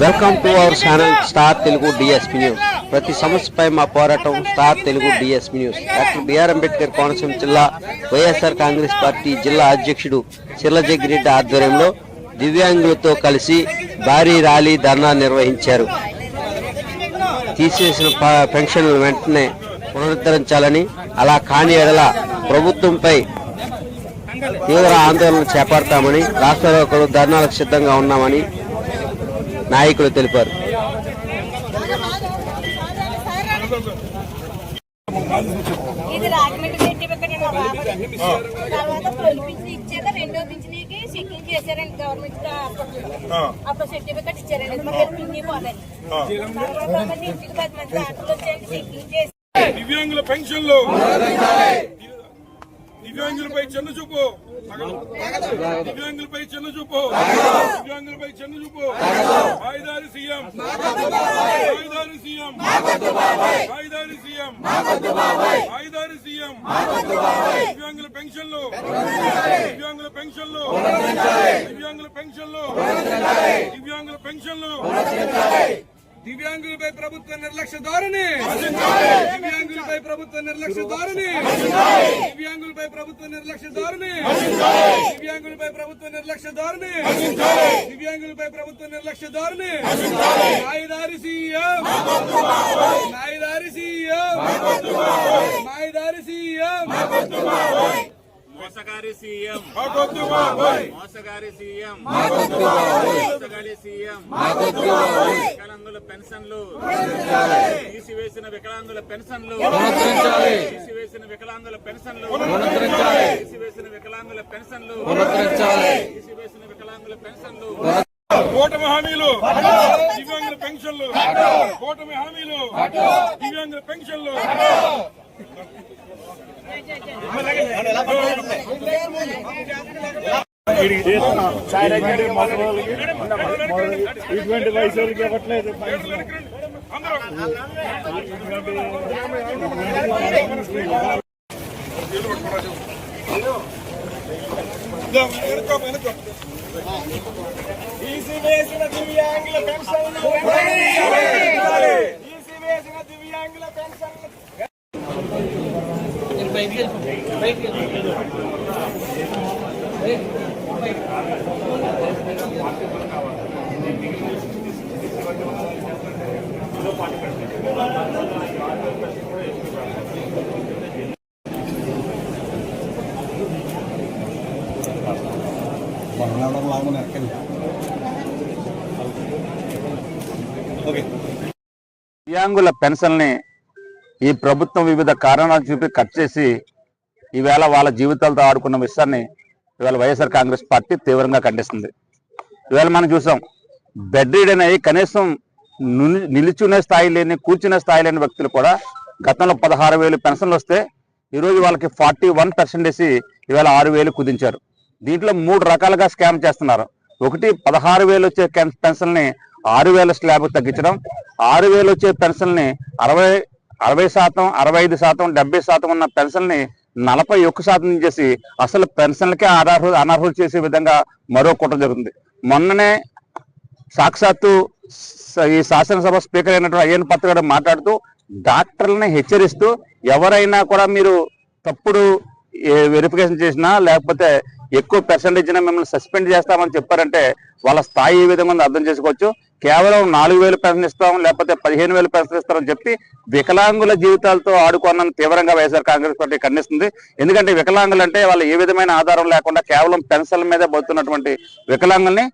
Welcome to our channel star Telugu DSP news ప్రతి సమస్యపై మా పోరాటం star Telugu DSP news doctor BR Ambedkar Konaseema జిల్లా YSR Congress party జిల్లా అధ్యక్షుడు చిర్లజగ్గిరెడ్డి ఆధ్వర్యంలో దివ్యాంగులతో కలిసి భారీ ర్యాలీ ధర్నా నిర్వహించారు. తీసేసిన పెన్షన్లు వెంటనే పునరుద్ధరించాలని అలా కాని ఎడల ప్రభుత్వంపై తీవ్ర ఆందోళన చేపడతామని రాష్ట్ర ఒకరు ధర్నాలకు సిద్ధంగా ఉన్నామని నాయకులు తెలిపారు. ఇది రాజమండ్రి సర్టిఫికెట్ అండి మా బాబాయ్. తర్వాత తొలి పింఛన్ ఇచ్చాక రెండో పింఛన్కి చెకింగ్ చేశారండి గవర్నమెంట్ అప్పుడు సర్టిఫికెట్ ఇచ్చారండి. మాకు పింఛన్ పోలేదు తర్వాత ఇంటికి పది మంది డాక్టర్లు వచ్చాక చెకింగ్ చేసి దివ్యాంగుల పెన్షన్లు. దివ్యాంగులపై చిన్న చూపు. దివ్యాంగులపై చిన్న చూపు. దివ్యాంగులపై చిన్న చూపు. వాయిదారి సీఎం. వాయిదారి సీఎం. వాయిదారి సీఎం వాయిదారి సీఎం దివ్యాంగుల పెన్షన్లు దివ్యాంగుల పెన్షన్లు దివ్యాంగుల పెన్షన్లు దివ్యాంగుల పెన్షన్లు దివ్యాంగులపై ప్రభుత్వ నిర్లక్ష్య ధోరణి దివ్యాంగులపై ప్రభుత్వ నిర్లక్ష్య ధోరణి దివ్యాంగులపై ప్రభుత్వ నిర్లక్ష్య ధోరణి దివ్యాంగులపై ప్రభుత్వ నిర్లక్ష్య ధోరణి దివ్యాంగులపై సీఎం. నాయదారి సీఎం. నాయదారి సీఎం. మోసగారి సీఎం. మోసగారి సీఎం. మోసగారి సీఎం. వికలాంగుల పెన్షన్లు. తీసివేసిన వికలాంగుల పెన్షన్లు. తీసివేసిన వికలాంగుల పెన్షన్లు. తీసివేసిన వికలాంగుల పెన్షన్లు. తీసివేసిన వికలాంగుల పెన్షన్లు. కూటమి హామీలు. దివ్యాంగుల పెన్షన్లు. కూటమి హామీలు. దివ్యాంగుల పెన్షన్లు. ఇటువంటి వయసులకి ఇవ్వట్లేదు తీసివేసిన దివ్యాంగుల పెన్షన్లు తీసివేసిన దివ్యాంగుల పెన్షన్లు దివ్యాంగుల పెన్షన్ని ఈ ప్రభుత్వం వివిధ కారణాలు చూపి కట్ చేసి ఈవేళ వాళ్ళ జీవితాలతో ఆడుకున్న విషయాన్ని ఇవాళ వైఎస్ఆర్ కాంగ్రెస్ పార్టీ తీవ్రంగా ఖండిస్తుంది. ఇవాళ మనం చూసాం బెడ్ రీడన్ అయ్యి కనీసం నిలుచునే స్థాయి లేని కూర్చునే స్థాయి లేని వ్యక్తులు కూడా గతంలో పదహారు వేలు పెన్షన్లు వస్తే ఈరోజు వాళ్ళకి ఫార్టీ వన్ పర్సెంటేసి ఈవేళ ఇవాళ ఆరు వేలు కుదించారు. దీంట్లో మూడు రకాలుగా స్కామ్ చేస్తున్నారు. ఒకటి పదహారు వేలు వచ్చే పెన్షన్ని ఆరు వేల స్లాబ్ తగ్గించడం. ఆరు వేలు వచ్చే పెన్షన్ని అరవై అరవై శాతం అరవై ఐదు శాతం డెబ్బై శాతం ఉన్న పెన్షన్ని నలభై ఒక్క శాతం చేసి అసలు పెన్షన్లకే అనర్హులు అనర్హులు చేసే విధంగా మరో కుట్ర జరుగుతుంది. మొన్ననే సాక్షాత్తు ఈ శాసనసభ స్పీకర్ అయినటువంటి అయ్యన్ పత్ర గారు మాట్లాడుతూ డాక్టర్లని హెచ్చరిస్తూ ఎవరైనా కూడా మీరు తప్పుడు వెరిఫికేషన్ చేసినా లేకపోతే ఎక్కువ పర్సెంటేజ్ మిమ్మల్ని సస్పెండ్ చేస్తామని చెప్పారంటే వాళ్ళ స్థాయి ఏ విధంగా ఉందో అర్థం చేసుకోవచ్చు. కేవలం నాలుగు వేలు పెన్షన్ ఇస్తాం లేకపోతే పదిహేను వేలు పెన్షన్ ఇస్తారని చెప్పి వికలాంగుల జీవితాలతో ఆడుకోవాలని తీవ్రంగా వైఎస్ఆర్ కాంగ్రెస్ పార్టీ ఖండిస్తుంది. ఎందుకంటే వికలాంగులు అంటే వాళ్ళు ఏ విధమైన ఆధారం లేకుండా కేవలం పెన్షన్ల మీదే బతున్నటువంటి వికలాంగుల్ని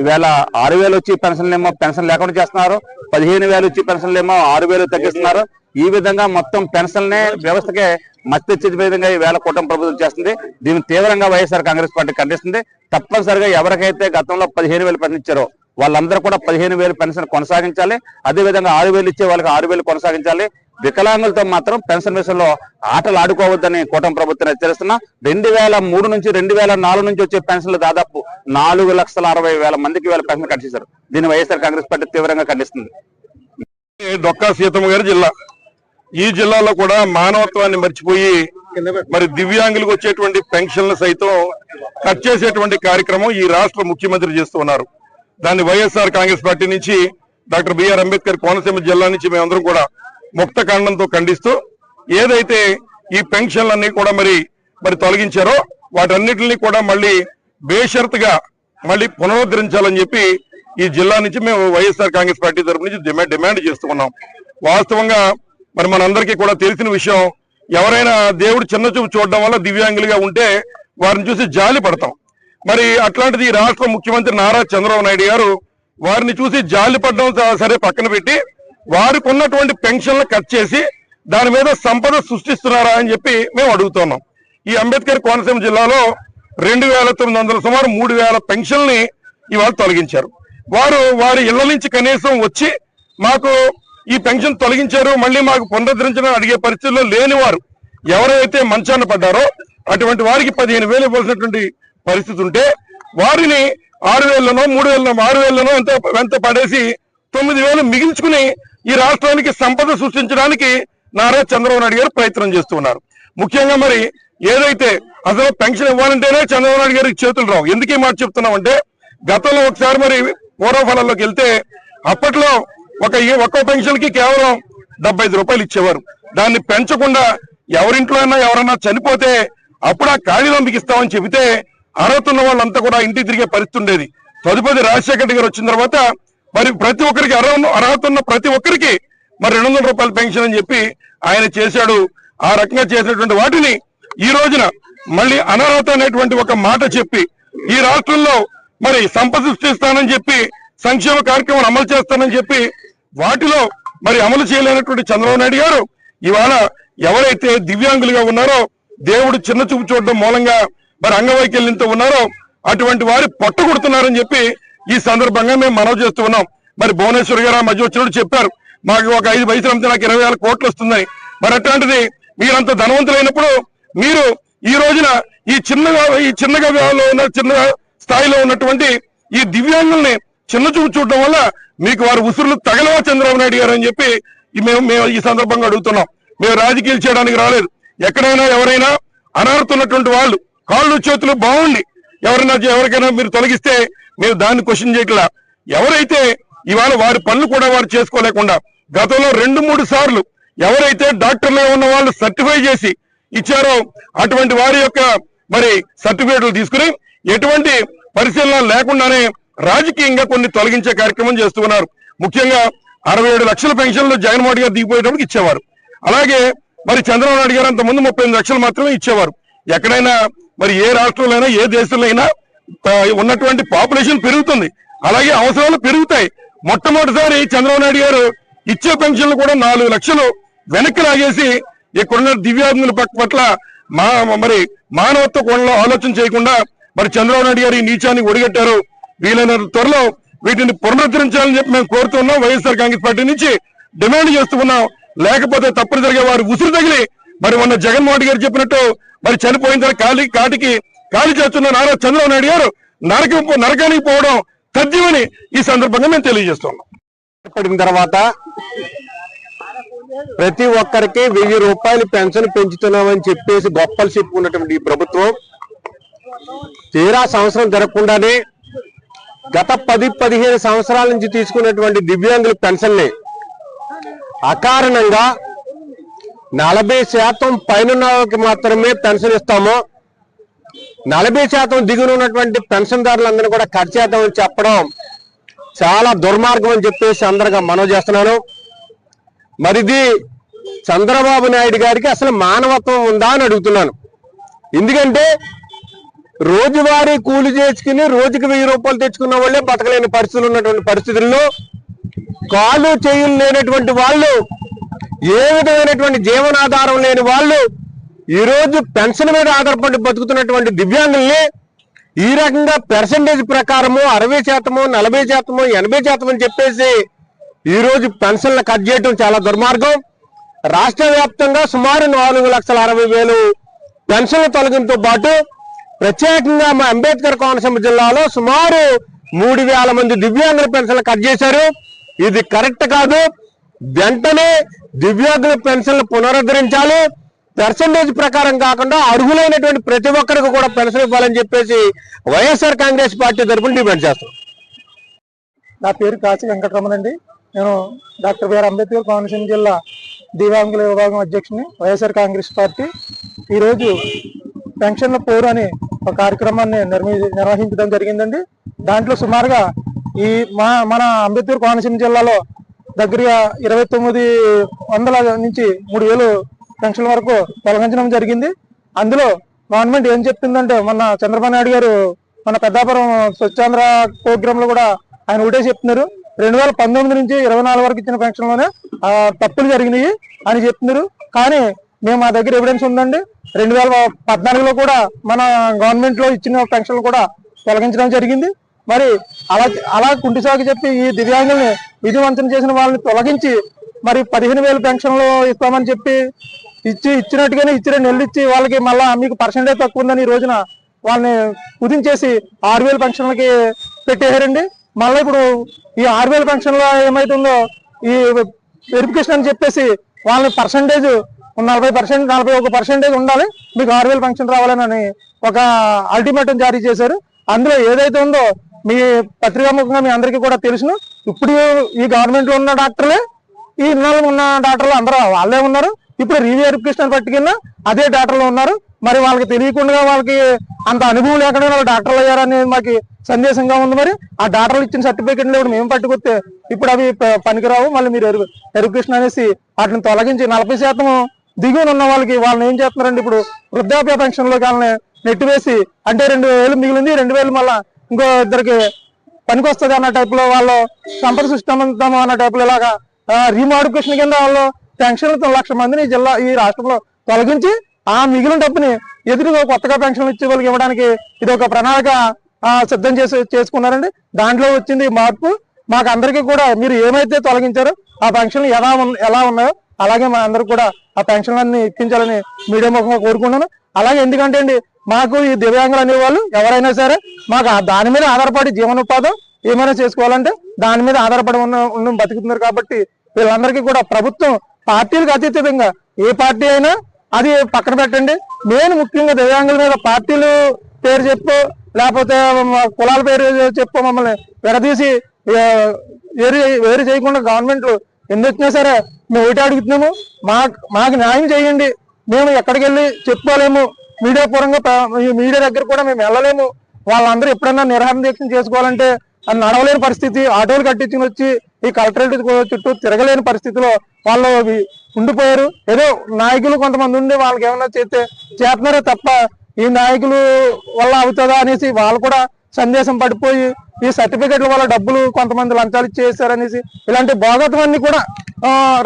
ఈవేళ ఆరు వేలు వచ్చి పెన్షన్లేమో పెన్షన్ లేకుండా చేస్తున్నారు పదిహేను వేలు వచ్చి పెన్షన్లేమో ఆరు వేలు తగ్గిస్తున్నారు. ఈ విధంగా మొత్తం పెన్షన్లే వ్యవస్థకే మత్తి తెచ్చే విధంగా ఈ వేళ కూటమి ప్రభుత్వం చేస్తుంది. దీన్ని తీవ్రంగా వైఎస్ఆర్ కాంగ్రెస్ పార్టీ ఖండిస్తుంది. తప్పనిసరిగా ఎవరికైతే గతంలో పదిహేను వేలు పెన్షన్ ఇచ్చారో వాళ్ళందరూ కూడా పదిహేను వేలు పెన్షన్ కొనసాగించాలి. అదే విధంగా ఆరు వేలు ఇచ్చే వాళ్ళకి ఆరు వేలు కొనసాగించాలి. వికలాంగులతో మాత్రం పెన్షన్ విషయంలో ఆటలు ఆడుకోవద్దని కూటమి ప్రభుత్వం హెచ్చరిస్తున్నా. రెండు వేల మూడు నుంచి రెండు వేల నాలుగు నుంచి వచ్చే పెన్షన్లు దాదాపు నాలుగు లక్షల అరవై వేల మందికి వేల పెన్షన్ కట్ చేశారు దీన్ని వైఎస్ఆర్ కాంగ్రెస్ పార్టీ తీవ్రంగా ఖండిస్తుంది. డొక్కా సీతమ్మ గారి జిల్లా. ఈ జిల్లాలో కూడా మానవత్వాన్ని మర్చిపోయి మరి దివ్యాంగులకు వచ్చేటువంటి పెన్షన్లు సైతం కట్ చేసేటువంటి కార్యక్రమం ఈ రాష్ట్ర ముఖ్యమంత్రి చేస్తున్నారు దాన్ని వైఎస్ఆర్ కాంగ్రెస్ పార్టీ నుంచి డాక్టర్ బిఆర్ అంబేద్కర్ కోనసీమ జిల్లా నుంచి మేమందరం కూడా ముక్త ఖండంతో ఖండిస్తూ ఏదైతే ఈ పెన్షన్లన్నీ కూడా మరి మరి తొలగించారో వాటన్నిటిని కూడా మళ్ళీ బేషరతుగా మళ్ళీ పునరుద్ధరించాలని చెప్పి ఈ జిల్లా నుంచి మేము వైఎస్ఆర్ కాంగ్రెస్ పార్టీ తరఫు నుంచి డిమాండ్ డిమాండ్ చేస్తూ ఉన్నాం వాస్తవంగా మరి మనందరికీ కూడా తెలిసిన విషయం ఎవరైనా దేవుడు చిన్న చూపు చూడడం వల్ల దివ్యాంగులుగా ఉంటే వారిని చూసి జాలి పడతాం. మరి అట్లాంటిది ఈ రాష్ట్ర ముఖ్యమంత్రి నారా చంద్రబాబు నాయుడు గారు వారిని చూసి జాలి పడ్డం సరే పక్కన పెట్టి వారికి ఉన్నటువంటి పెన్షన్లు కట్ చేసి దాని మీద సంపద సృష్టిస్తున్నారా అని చెప్పి మేము అడుగుతున్నాం. ఈ అంబేద్కర్ కోనసీమ జిల్లాలో రెండు వేల తొమ్మిది వందల సుమారు మూడు వేల పెన్షన్ని ఇవాళ తొలగించారు. వారు వారి ఇళ్ళ నుంచి కనీసం వచ్చి మాకు ఈ పెన్షన్ తొలగించారు మళ్ళీ మాకు పునరుద్ధరించడం అడిగే పరిస్థితుల్లో లేని వారు ఎవరైతే మంచాన పడ్డారో అటువంటి వారికి పదిహేను వేలు ఇవ్వాల్సినటువంటి పరిస్థితి ఉంటే వారిని ఆరు వేలనో మూడు వేలనో ఆరు వేలనో ఎంత ఎంత పడేసి తొమ్మిది వేలు మిగిల్చుకుని ఈ రాష్ట్రానికి సంపద సృష్టించడానికి నారా చంద్రబాబు నాయుడు గారు ప్రయత్నం చేస్తున్నారు. ముఖ్యంగా మరి ఏదైతే అసలు పెన్షన్ ఇవ్వాలంటేనే చంద్రబాబు నాయుడు గారికి చేతులు రావు. ఎందుకే మాట చెప్తున్నామంటే గతంలో ఒకసారి మరి పూర్వఫలంలోకి వెళ్తే అప్పట్లో ఒక ఒక్క ఒక్కో పెన్షన్కి కేవలం డెబ్బై ఐదు రూపాయలు ఇచ్చేవారు. దాన్ని పెంచకుండా ఎవరింట్లో అయినా ఎవరన్నా చనిపోతే అప్పుడు ఆ ఖాళీ ఇస్తామని చెబితే అర్హత ఉన్న వాళ్ళంతా కూడా ఇంటికి తిరిగే పరిస్థితి ఉండేది. తదుపరి రాజశేఖర రెడ్డి గారు వచ్చిన తర్వాత మరి ప్రతి ఒక్కరికి అర్హత అర్హత ఉన్న ప్రతి ఒక్కరికి మరి రెండు వందల రూపాయల పెన్షన్ అని చెప్పి ఆయన చేశాడు. ఆ రకంగా చేసినటువంటి వాటిని ఈ రోజున మళ్ళీ అనర్హత అనేటువంటి ఒక మాట చెప్పి ఈ రాష్ట్రంలో మరి సంపద సృష్టిస్తానని చెప్పి సంక్షేమ కార్యక్రమాలు అమలు చేస్తానని చెప్పి వాటిలో మరి అమలు చేయలేనటువంటి చంద్రబాబు నాయుడు గారు ఇవాళ ఎవరైతే దివ్యాంగులుగా ఉన్నారో దేవుడు చిన్న చూపు చూడడం మూలంగా మరి అంగవైకల్యంతో ఉన్నారో అటువంటి వారి పట్టుకుడుతున్నారని చెప్పి ఈ సందర్భంగా మేము మనవి చేస్తూ ఉన్నాం. మరి భువనేశ్వర్ గారు మధ్య వచ్చినప్పుడు చెప్పారు. మాకు ఒక ఐదు పైసలు అమ్మితే నాకు ఇరవై వేల కోట్లు వస్తుందని మరి అట్లాంటిది మీరంత ధనవంతులైనప్పుడు మీరు ఈ రోజున ఈ చిన్నగా ఈ చిన్నగా ఉన్న చిన్న స్థాయిలో ఉన్నటువంటి ఈ దివ్యాంగుల్ని చిన్న చూపు చూడటం వల్ల మీకు వారి ఉసురులు తగలవా చంద్రబాబు నాయుడు గారు అని చెప్పి మేము మేము ఈ సందర్భంగా అడుగుతున్నాం. మేము రాజకీయాలు చేయడానికి రాలేదు. ఎక్కడైనా ఎవరైనా అనర్హతున్నటువంటి వాళ్ళు కాళ్ళు చేతులు బాగుండి. ఎవరైనా ఎవరికైనా మీరు తొలగిస్తే మీరు దాన్ని క్వశ్చన్ చేయట్లా. ఎవరైతే ఇవాళ వారి పనులు కూడా వారు చేసుకోలేకుండా గతంలో రెండు మూడు సార్లు ఎవరైతే డాక్టర్లో ఉన్న వాళ్ళు సర్టిఫై చేసి ఇచ్చారో అటువంటి వారి యొక్క మరి సర్టిఫికేట్లు తీసుకుని ఎటువంటి పరిశీలన లేకుండానే రాజకీయంగా కొన్ని తొలగించే కార్యక్రమం చేస్తున్నారు ముఖ్యంగా అరవై ఏడు లక్షల పెన్షన్లు జగన్మోహన్ గారు దిగిపోయేటప్పుడు ఇచ్చేవారు. అలాగే మరి చంద్రబాబు నాయుడు గారు అంత ముందు ముప్పై ఎనిమిది లక్షలు మాత్రమే ఇచ్చేవారు. ఎక్కడైనా మరి ఏ రాష్ట్రంలో అయినా ఏ దేశంలో అయినా ఉన్నటువంటి పాపులేషన్ పెరుగుతుంది. అలాగే అవసరాలు పెరుగుతాయి. మొట్టమొదటిసారి చంద్రబాబు నాయుడు గారు ఇచ్చే పెన్షన్లు కూడా నాలుగు లక్షలు వెనక్కి లాగేసి ఇక్కడున్న దివ్యాంగుల పట్ల మా మరి మానవత్వ కోణంలో ఆలోచన చేయకుండా మరి చంద్రబాబు నాయుడు గారు ఈ నీచాన్ని ఒడిగట్టారు. వీలైన త్వరలో వీటిని పునరుద్ధరించాలని చెప్పి మేము కోరుతున్నాం. వైఎస్ఆర్ కాంగ్రెస్ పార్టీ నుంచి డిమాండ్ చేస్తున్నాం లేకపోతే తప్పనిసరిగా వారు ఉసురు తగిలి మరి మొన్న జగన్మోహన్ గారు చెప్పినట్టు మరి చనిపోయిన తర్వాత కాలి కాటికి కాలి చేస్తున్న నారా చంద్రబాబు నాయుడు గారు నరక నరకానికి పోవడం తథ్యమని ఈ సందర్భంగా మేము తెలియజేస్తున్నాం. పడిన తర్వాత ప్రతి ఒక్కరికి వెయ్యి రూపాయలు పెన్షన్ పెంచుతున్నామని చెప్పేసి గొప్పలు చెప్పుకున్నటువంటి ఈ ప్రభుత్వం తీరా సంవత్సరం జరగకుండానే గత పది పదిహేను సంవత్సరాల నుంచి తీసుకున్నటువంటి దివ్యాంగుల పెన్షన్ని అకారణంగా నలభై శాతం పైన వాళ్ళకి మాత్రమే పెన్షన్ ఇస్తాము. నలభై శాతం దిగున ఉన్నటువంటి పెన్షన్దారులందరినీ కూడా కట్ చేద్దామని చెప్పడం చాలా దుర్మార్గం అని చెప్పేసి అందరిగా మనవి చేస్తున్నాను. మరిది చంద్రబాబు నాయుడు గారికి అసలు మానవత్వం ఉందా అని అడుగుతున్నాను. ఎందుకంటే రోజువారీ కూలి చేసుకుని రోజుకి వెయ్యి రూపాయలు తెచ్చుకున్న వాళ్ళే బతకలేని పరిస్థితులు ఉన్నటువంటి పరిస్థితుల్లో కాలు చేయులు లేనటువంటి వాళ్ళు ఏ విధమైనటువంటి జీవనాధారం లేని వాళ్ళు ఈరోజు పెన్షన్ మీద ఆధారపడి బతుకుతున్నటువంటి దివ్యాంగుల్ని ఈ రకంగా పర్సంటేజ్ ప్రకారము అరవై శాతము నలభై శాతము ఎనభై శాతం అని చెప్పేసి ఈరోజు పెన్షన్లు కట్ చేయడం చాలా దుర్మార్గం. రాష్ట్ర వ్యాప్తంగా సుమారు నాలుగు లక్షల అరవై వేలు పెన్షన్ల తొలగింపుతో పాటు ప్రత్యేకంగా మా అంబేద్కర్ కోనసీమ జిల్లాలో సుమారు మూడు వేల మంది దివ్యాంగుల పెన్షన్లు కట్ చేశారు. ఇది కరెక్ట్ కాదు. వెంటనే దివ్యాంగుల పెన్షన్లు పునరుద్ధరించాలి. పర్సంటేజ్ ప్రకారం కాకుండా అర్హులైనటువంటి ప్రతి ఒక్కరికి కూడా పెన్షన్ ఇవ్వాలని చెప్పేసి వైఎస్ఆర్ కాంగ్రెస్ పార్టీ తరఫున డిమాండ్ చేస్తాం నా పేరు కాశీ వెంకటరమణ అండి. నేను డాక్టర్ బిఆర్ అంబేద్కర్ కోనసీమ జిల్లా దివ్యాంగుల విభాగం అధ్యక్షుని వైఎస్ఆర్ కాంగ్రెస్ పార్టీ. ఈరోజు పెన్షన్ల పోరు అనే ఒక కార్యక్రమాన్ని నిర్వహించడం జరిగిందండి. దాంట్లో సుమారుగా ఈ మా మన అంబేద్కర్ కోనసీమ జిల్లాలో దగ్గరగా ఇరవై తొమ్మిది వందల నుంచి మూడు వేలు పెన్షన్ వరకు తొలగించడం జరిగింది. అందులో గవర్నమెంట్ ఏం చెప్తుందంటే మొన్న చంద్రబాబు నాయుడు గారు మన పెద్దాపురం స్వచ్ఛాంధ్ర ప్రోగ్రామ్లో కూడా ఆయన ఒకటే చెప్తున్నారు. రెండు వేల పంతొమ్మిది నుంచి ఇరవై నాలుగు వరకు ఇచ్చిన పెన్షన్లోనే ఆ, తప్పులు జరిగినాయి అని చెప్తున్నారు. కానీ మేము మా దగ్గర ఎవిడెన్స్ ఉందండి. రెండు వేల పద్నాలుగులో కూడా మన గవర్నమెంట్లో ఇచ్చిన పెన్షన్లు కూడా తొలగించడం జరిగింది. మరి అలా అలా కుంటి సాగు చెప్పి ఈ దివ్యాంగుల్ని విధివంతం చేసిన వాళ్ళని తొలగించి మరి పదిహేను వేలు పెన్షన్లు ఇస్తామని చెప్పి ఇచ్చి ఇచ్చినట్టుగానే ఇచ్చిన నెల్లిచ్చి ఇచ్చి వాళ్ళకి మళ్ళా మీకు పర్సెంటేజ్ తక్కువ ఉందని ఈ రోజున వాళ్ళని కుదించేసి ఆరు వేలు పెన్షన్లకి పెట్టేశారండి. మళ్ళీ ఇప్పుడు ఈ ఆరు వేల పెన్షన్లో ఏమైతుందో ఈ వెరిఫికేషన్ అని చెప్పేసి వాళ్ళని పర్సంటేజ్ నలభై పర్సెంట్ నలభై ఒక పర్సెంటేజ్ ఉండాలి. మీకు ఆరు వేల పెన్షన్ రావాలని ఒక అల్టిమేటం జారీ చేశారు. అందులో ఏదైతే ఉందో మీ పత్రికాముఖంగా మీ అందరికీ కూడా తెలుసును. ఇప్పుడు ఈ గవర్నమెంట్లో ఉన్న డాక్టర్లే ఈ ఇన్నాళ్ళు ఉన్న డాక్టర్లు అందరూ వాళ్ళే ఉన్నారు. ఇప్పుడు రీవెరిఫికేషన్ పట్టుకున్న అదే డాక్టర్లు ఉన్నారు. మరి వాళ్ళకి తెలియకుండా వాళ్ళకి అంత అనుభవం లేకుండా వాళ్ళు డాక్టర్లు అయ్యారనేది మాకు సందేశంగా ఉంది మరి. ఆ డాక్టర్లు ఇచ్చిన సర్టిఫికెట్లు ఇప్పుడు మేము పట్టుకొస్తే ఇప్పుడు అవి పనికిరావు. మళ్ళీ మీరు ఎరుగు అనేసి వాటిని తొలగించి నలభై శాతం దిగువన ఉన్న వాళ్ళకి వాళ్ళని ఏం చేస్తున్నారండి ఇప్పుడు వృద్ధాప్య పెన్షన్లో వాళ్ళని నెట్టివేసి అంటే రెండు వేలు మిగిలింది రెండు వేలు మళ్ళీ ఇంకో ఇద్దరికి పనికొస్తుంది అన్న టైప్లో వాళ్ళు సంపద సృష్టిస్తాము అన్న టైప్లో ఇలాగా రీమోడిఫికేషన్ కింద వాళ్ళు పెన్షన్లు లక్ష మందిని జిల్లా ఈ రాష్ట్రంలో తొలగించి ఆ మిగిలిన డబ్బుని ఎదురుగా కొత్తగా పెన్షన్లు ఇచ్చే వాళ్ళకి ఇవ్వడానికి ఇది ఒక ప్రణాళిక సిద్ధం చేసి చేసుకున్నారండి. దాంట్లో వచ్చింది మార్పు. మాకు అందరికీ కూడా మీరు ఏమైతే తొలగించారో ఆ పెన్షన్లు ఎలా ఉన్- ఎలా ఉన్నాయో అలాగే మా అందరూ కూడా ఆ పెన్షన్లన్నీ ఇప్పించాలని మీడియా ముఖంగా కోరుకుంటున్నాను. అలాగే ఎందుకంటే అండి మాకు ఈ దివ్యాంగులు అనేవాళ్ళు ఎవరైనా సరే మాకు ఆ దాని మీద ఆధారపడి జీవనోపాధం ఏమైనా చేసుకోవాలంటే దాని మీద ఆధారపడి ఉన్న ఉన్న బతుకుతున్నారు కాబట్టి వీళ్ళందరికీ కూడా ప్రభుత్వం పార్టీలకు అతీతంగా ఏ పార్టీ అయినా అది పక్కన పెట్టండి. మెయిన్ ముఖ్యంగా దివ్యాంగుల మీద పార్టీలు పేరు చెప్పు లేకపోతే కులాల పేరు చెప్పు మమ్మల్ని విడదీసి వేరు వేరు చేయకుండా గవర్నమెంట్ ఎన్ని వచ్చినా సరే మేము ఒకటి అడుగుతున్నాము. మాకు మాకు న్యాయం చేయండి. మేము ఎక్కడికి వెళ్ళి చెప్పుకోలేము. మీడియా పూర్వంగా ఈ మీడియా దగ్గర కూడా మేము వెళ్ళలేము. వాళ్ళందరూ ఎప్పుడైనా నిర్హారం దీక్ష చేసుకోవాలంటే అది నడవలేని పరిస్థితి ఆటోలు కట్టించుకుని వచ్చి ఈ కలెక్టరేట్ చుట్టూ తిరగలేని పరిస్థితిలో వాళ్ళు ఉండిపోయారు. ఏదో నాయకులు కొంతమంది ఉండి వాళ్ళకి ఏమైనా చేస్తే చేస్తున్నారే తప్ప ఈ నాయకులు వల్ల అవుతుందా అనేసి వాళ్ళు కూడా సందేశం పడిపోయి ఈ సర్టిఫికెట్ల వల్ల డబ్బులు కొంతమంది లంచాలు ఇచ్చేసారనేసి ఇలాంటి భోగత్వాన్ని కూడా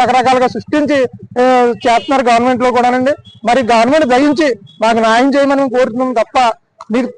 రకరకాలుగా సృష్టించి చేస్తున్నారు గవర్నమెంట్లో కూడానండి. మరి గవర్నమెంట్ దయించి మాకు న్యాయం చేయమని కోరుతున్నాం తప్ప మీరు